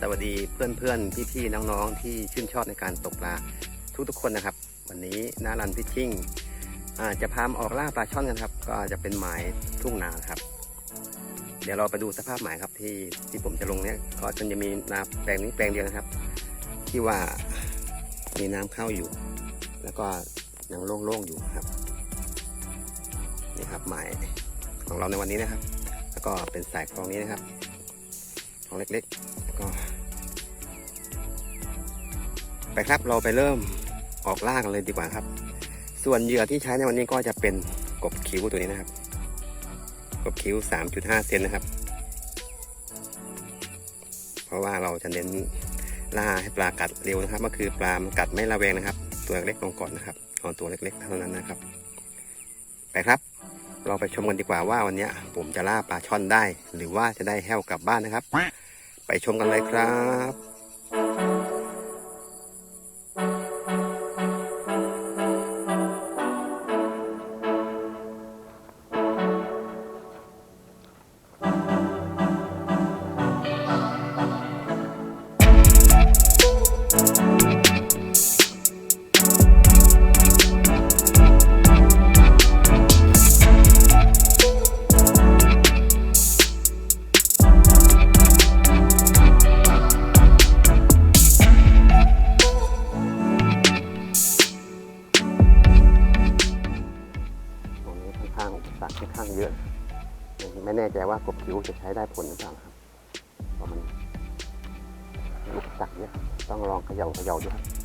สวัสดีเพื่อนๆ พี่ๆ น้องๆ ที่ชื่นชอบในการตกปลาทุกๆคนนะครับ วันนี้นารันพิชชิ่งจะพามออกล่าปลาช่อนกันครับ ก็จะเป็นหมายทุ่งนาครับ เดี๋ยวเราไปดูสภาพหมายครับที่ที่ผมจะลงเนี้ยก็จะมีนาแปลงนี้แปลงเดียวนะครับ ที่ว่ามีน้ำเข้าอยู่ แล้วก็ยังโล่งๆอยู่ครับนี่ครับหมายของเราในวันนี้นะครับ แล้วก็เป็นสายคลองนี้นะครับคลองเล็กๆ ไปครับเราไปเริ่มออกล่ากันเลยดีกว่าครับ ส่วนเหยื่อที่ใช้ในวันนี้ก็จะเป็นกบคิ้วตัวนี้นะครับ กบคิ้ว 3.5 เซนนะครับ เพราะว่าเราจะเน้นล่าให้ปลากัดเร็วนะครับ ก็คือปลามันกัดไม่ระแวงนะครับ ตัวเล็กลงก่อนนะครับเอาตัวเล็กๆเท่านั้นนะครับ ไปครับ เราไปชมกันดีกว่าว่าวันนี้ผมจะล่าปลาช่อนได้ หรือว่าจะได้แห้วกลับบ้านนะครับ ไปชมกันเลยครับ ใจว่ากบคิ้วจะใช้ได้ผลหรือเปล่าครับเพราะมันลุกสักเยอะต้องลองเขย่าเขย่าดูครับ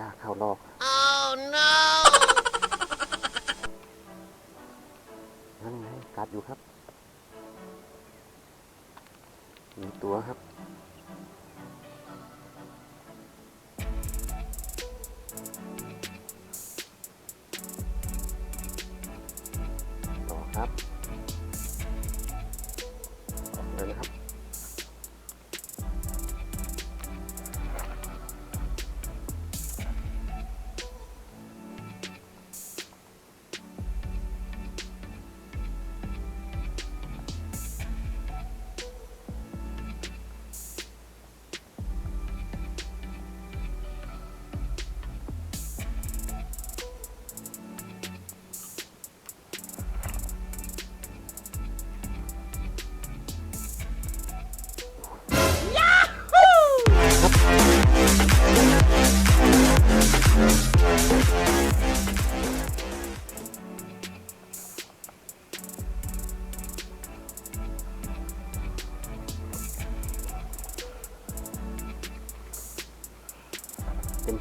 ยากเข้ารอบ Oh no! นั่นไงกัดอยู่ครับ มีตัวครับ ต่อครับ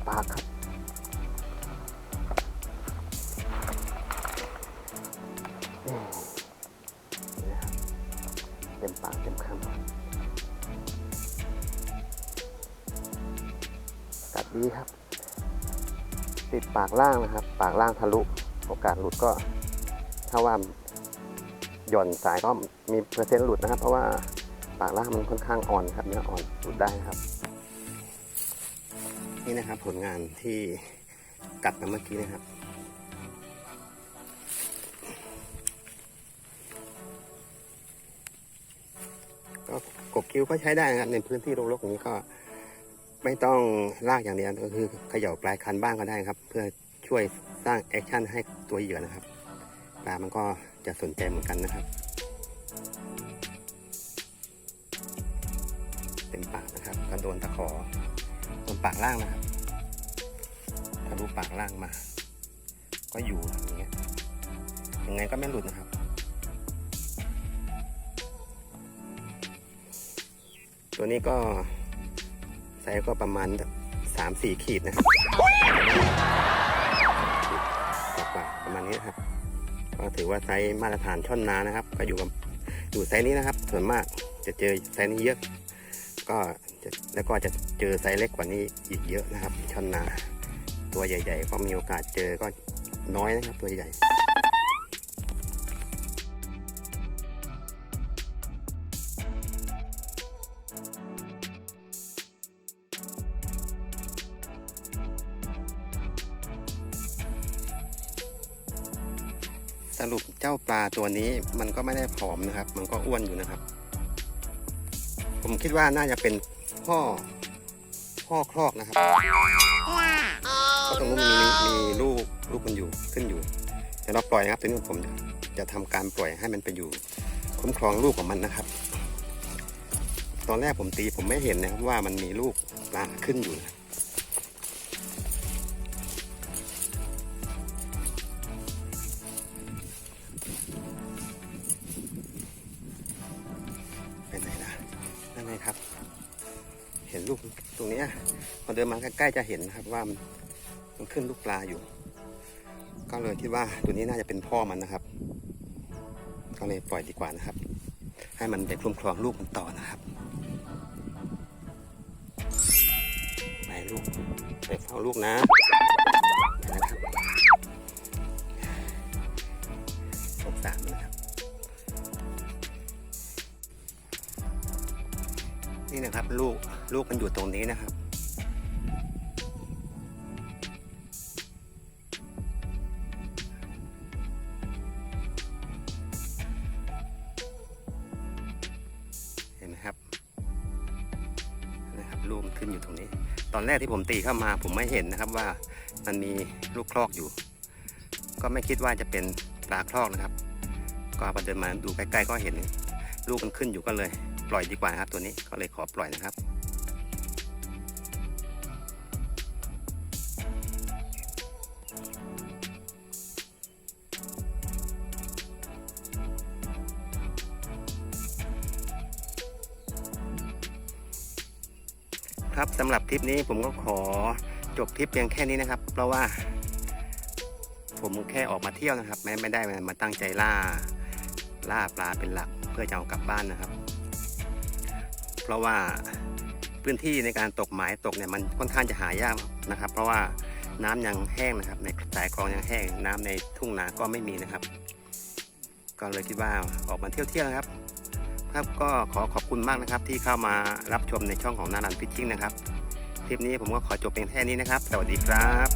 ปารับนี่นะครับเต็มปากเต็มคำกัดดีครับ ติดปากล่างนะครับ ปากล่างทะลุ โอกาสหลุดก็ ถ้าว่าหย่อนสายก็มีเปอร์เซ็นต์หลุดนะครับ เพราะว่าปากล่างมันค่อนข้างอ่อนครับเนื้ออ่อนหลุดได้ครับ นี่นะครับผลงานที่กัดมาเมื่อกี้นะครับก็กบคิ้วก็ใช้ได้นะครับในพื้นที่โรกๆอย่างนี้ก็ไม่ต้องลากอย่างเดียวก็คือเขย่าปลายคันบ้างก็ได้ครับ เพื่อช่วยสร้างแอคชั่นให้ตัวเหยื่อนะครับปลามันก็จะสนใจเหมือนกันนะครับเต็มปากนะครับกระโดนตะขอ ปากล่างนะครับทะลุปากล่างมา ก็อยู่อย่างเงี้ยยังไงก็ไม่หลุดนะครับ ตัวนี้ก็ไซส์ก็ประมาณสามสี่ขีดนะครับกว่าประมาณนี้นะครับ ก็ถือว่าไซส์มาตรฐานช่อนนานะครับ ก็อยู่กับอยู่ไซส์นี้นะครับ ส่วนมากจะเจอไซส์นี้เยอะ ก็ แล้วก็จะเจอไซส์เล็กกว่านี้อีกเยอะนะครับช่อนนาตัวใหญ่ ๆ ก็มีโอกาสเจอก็น้อยนะครับตัวใหญ่สรุปเจ้าปลาตัวนี้มันก็ไม่ได้ผอมนะครับ มันก็อ้วนอยู่นะครับ ผมคิดว่าน่าจะเป็น พ่อพ่อคลอกนะครับเพราะตรงนู้นมีมีลูกลูกมันอยู่ขึ้นอยู่เดี๋ยวเราปล่อยนะครับตัวนี้ผมจะทำการปล่อยให้มันไปอยู่ คุ้มครองลูกของมันนะครับ ตอนแรกผมตีผมไม่เห็นนะครับว่ามันมีลูกปลาขึ้นอยู่นะ ห็นลูกตรงนี้พอเดินมาใกล้ๆจะเห็นนะครับว่ามันขึ้นลูกปลาอยู่ ก็เลยคิดว่าตัวนี้น่าจะเป็นพ่อมันนะครับ ก็เลยปล่อยดีกว่านะครับ ให้มันไปคุ้มครองลูกมันต่อนะครับไปลูกไปเฝ้าลูกนะนะครับสงสารนะครับ นี่นะครับลูกลูกมันอยู่ตรงนี้นะครับ เห็นไหมครับนะครับลูกมันขึ้นอยู่ตรงนี้ ตอนแรกที่ผมตีเข้ามา ผมไม่เห็นนะครับว่ามันมีลูกคลอกอยู่ ก็ไม่คิดว่าจะเป็นปลาคลอกนะครับ ก็พอเดินมาดูใกล้ๆก็เห็น ลูกมันขึ้นอยู่ก็เลย ปล่อยดีกว่านะครับ ตัวนี้ก็เลยขอปล่อยนะครับ ครับสำหรับคลิปนี้ผมก็ขอจบคลิปเพียงแค่นี้นะครับ เพราะว่าผมแค่ออกมาเที่ยวนะครับ ไม่ไม่ได้มาตั้งใจล่าล่าปลาเป็นหลักเพื่อจะเอากลับบ้านนะครับ ราะว่าพื้นที่ในการตกหมายตกเนี่ยมันค่อนข้างจะหายากนะครับ เพราะว่าน้ำยังแห้งนะครับ ในสายคลองยังแห้ง น้ำในทุ่งนาก็ไม่มีนะครับ ก็เลยคิดว่าออกมาเที่ยวเที่ยวนะครับ ครับก็ขอขอบคุณมากนะครับ ที่เข้ามารับชมในช่องของนารันพิชชิ่งนะครับคลิปนี้ผมก็ขอจบเพียงแค่นี้นะครับ สวัสดีครับ